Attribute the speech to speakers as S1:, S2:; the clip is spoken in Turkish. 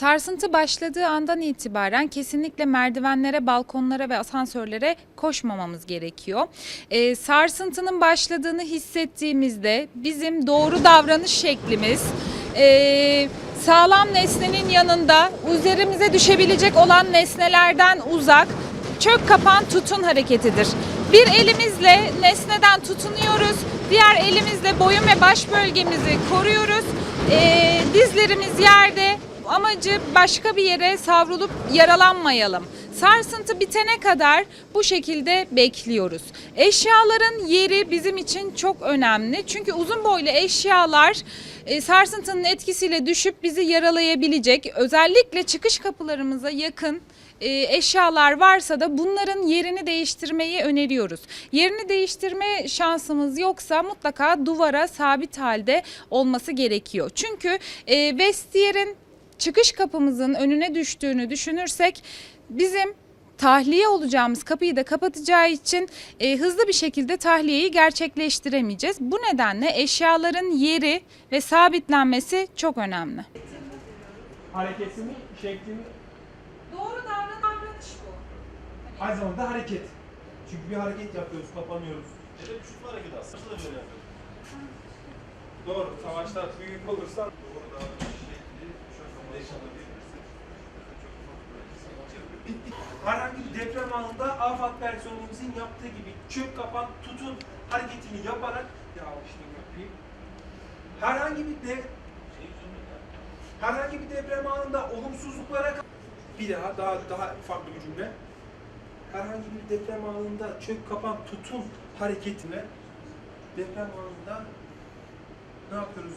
S1: Sarsıntı başladığı andan itibaren kesinlikle merdivenlere, balkonlara ve asansörlere koşmamamız gerekiyor. Ee, sarsıntının başladığını hissettiğimizde bizim doğru davranış şeklimiz ee, sağlam nesnenin yanında üzerimize düşebilecek olan nesnelerden uzak çök kapan tutun hareketidir. Bir elimizle nesneden tutunuyoruz, diğer elimizle boyun ve baş bölgemizi koruyoruz. Ee, dizlerimiz yerde, amacı başka bir yere savrulup yaralanmayalım. Sarsıntı bitene kadar bu şekilde bekliyoruz. Eşyaların yeri bizim için çok önemli. Çünkü uzun boylu eşyalar e, sarsıntının etkisiyle düşüp bizi yaralayabilecek. Özellikle çıkış kapılarımıza yakın e, eşyalar varsa da bunların yerini değiştirmeyi öneriyoruz. Yerini değiştirme şansımız yoksa mutlaka duvara sabit halde olması gerekiyor. Çünkü e, vestiyerin çıkış kapımızın önüne düştüğünü düşünürsek bizim tahliye olacağımız kapıyı da kapatacağı için e, hızlı bir şekilde tahliyeyi gerçekleştiremeyeceğiz. Bu nedenle eşyaların yeri ve sabitlenmesi çok önemli.
S2: hareketini, şeklini
S1: Doğru davranış bu.
S2: aynı zamanda hareket. Çünkü bir hareket yapıyoruz, kapanıyoruz.
S3: Ya da şutma hareketi aslında. Nasıl da böyle yapıyor?
S2: Doğru, savaşlar büyük olursa
S3: Doğru davranış.
S2: Herhangi bir deprem anında afat personelimizin yaptığı gibi çök kapan tutun hareketini yaparak ya işte yapayım. Herhangi bir de herhangi bir deprem anında olumsuzluklara bir daha daha daha farklı bir cümle. Herhangi bir deprem anında çök kapan tutun hareketine deprem anında ne yapıyoruz?